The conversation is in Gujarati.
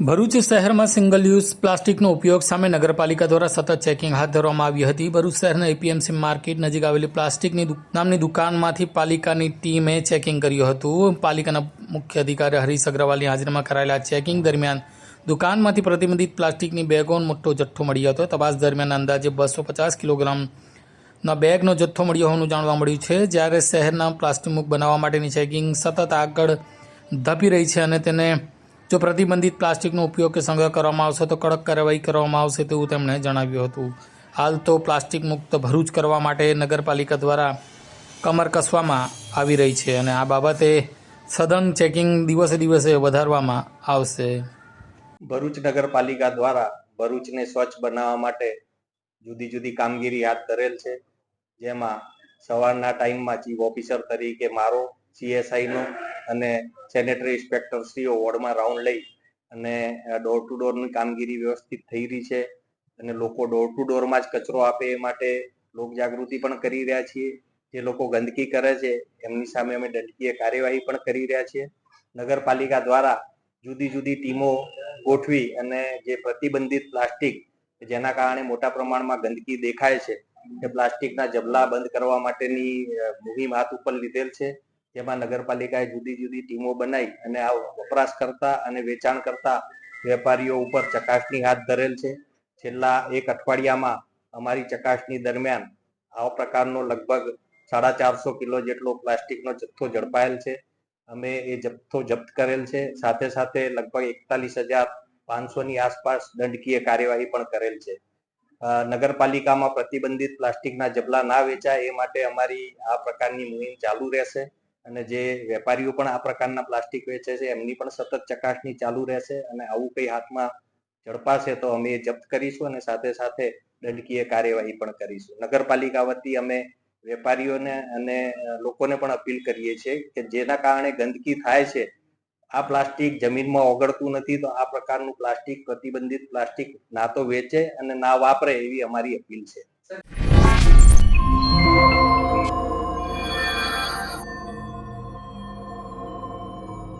ભરૂચ શહેરમાં સિંગલ યુઝ પ્લાસ્ટિકનો ઉપયોગ સામે નગરપાલિકા દ્વારા સતત ચેકિંગ હાથ ધરવામાં આવી હતી. ભરૂચ શહેરના એપીએમસી માર્કેટ નજીક આવેલી પ્લાસ્ટિકની નામની દુકાનમાંથી પાલિકાની ટીમે ચેકિંગ કર્યું હતું. પાલિકાના મુખ્ય અધિકારી હરીશ અગ્રવાલની હાજરીમાં કરાયેલા ચેકિંગ દરમિયાન દુકાનમાંથી પ્રતિબંધિત પ્લાસ્ટિકની બેગોનો મોટો જથ્થો મળ્યો હતો. તપાસ દરમિયાન અંદાજે બસો પચાસ કિલોગ્રામના બેગનો જથ્થો મળ્યો હોવાનું જાણવા મળ્યું છે. જ્યારે શહેરના પ્લાસ્ટિક મુક્ત બનાવવા માટેની ચેકિંગ સતત આગળ ધપી રહી છે અને તેને જો પ્રતિબંધિત પ્લાસ્ટિકનો ઉપયોગ કે સંગ્રહ કરવામાં આવશે તો કડક કાર્યવાહી કરવામાં આવશે તેવું તેમણે જણાવ્યું હતું. હાલ તો પ્લાસ્ટિક મુક્ત ભરૂચ કરવા માટે નગરપાલિકા દ્વારા કમર કસવામાં આવી રહી છે અને આ બાબતે સઘન ચેકિંગ દિવસે દિવસે વધારવામાં આવશે. ભરૂચ નગરપાલિકા દ્વારા ભરૂચને સ્વચ્છ બનાવવા માટે જુદી જુદી કામગીરી હાથ ધરેલ છે. જેમાં સવારના ટાઈમમાં ચીફ ઓફિસર તરીકે મારો CSI નો અને સેનેટરી ઇન્સ્પેક્ટર શ્રીઓ વોર્ડમાં રાઉન્ડ લઈ અને ડોર ટુ ડોરની કામગીરી વ્યવસ્થિત થઈ રહી છે અને લોકો ડોર ટુ ડોરમાં જ કચરો આપે એ માટે લોક જાગૃતિ પણ કરી રહ્યા છીએ. જે લોકો ગંદકી કરે છે, એમની સામે અમે દંડકીય કાર્યવાહી પણ કરી રહ્યા છીએ. નગરપાલિકા દ્વારા જુદી જુદી ટીમો ગોઠવી અને જે પ્રતિબંધિત પ્લાસ્ટિક જેના કારણે મોટા પ્રમાણમાં ગંદકી દેખાય છે, એ પ્લાસ્ટિકના જબલા બંધ કરવા માટેની મુહિમ હાથ ઉપર લીધેલ છે. જેમાં નગરપાલિકાએ જુદી જુદી ટીમો બનાવી અને આ વપરાશ કરતા અને વેચાણ કરતા વેપારીઓ ઉપર ચકાસણી હાથ ધરેલ છે. છેલ્લા એક અઠવાડિયામાં અમારી ચકાસણી દરમિયાન આવા પ્રકારનો લગભગ સાડા ચારસો કિલો જેટલો પ્લાસ્ટિકનો જથ્થો ઝડપાયેલ છે. અમે એ જથ્થો જપ્ત કરેલ છે. સાથે સાથે લગભગ એકતાલીસ હજાર પાંચસોની આસપાસ દંડકીય કાર્યવાહી પણ કરેલ છે. નગરપાલિકામાં પ્રતિબંધિત પ્લાસ્ટિકના જબલા ના વેચાય એ માટે અમારી આ પ્રકારની મુહિમ ચાલુ રહેશે. અને જે વેપારીઓ પણ આ પ્રકારના પ્લાસ્ટિક વેચે છે, એમની પણ સતત ચકાસણી ચાલુ રહેશે અને આવું કઈ હાથમાં ઝડપાશે તો અમે જપ્ત કરીશું અને સાથે સાથે દંડકીય કાર્યવાહી પણ કરીશું. નગરપાલિકા વતી અમે વેપારીઓને અને લોકોને પણ અપીલ કરીએ છીએ કે જેના કારણે ગંદકી થાય છે, આ પ્લાસ્ટિક જમીનમાં ઓગળતું નથી તો આ પ્રકારનું પ્લાસ્ટિક, પ્રતિબંધિત પ્લાસ્ટિક ના તો વેચે અને ના વાપરે એવી અમારી અપીલ છે.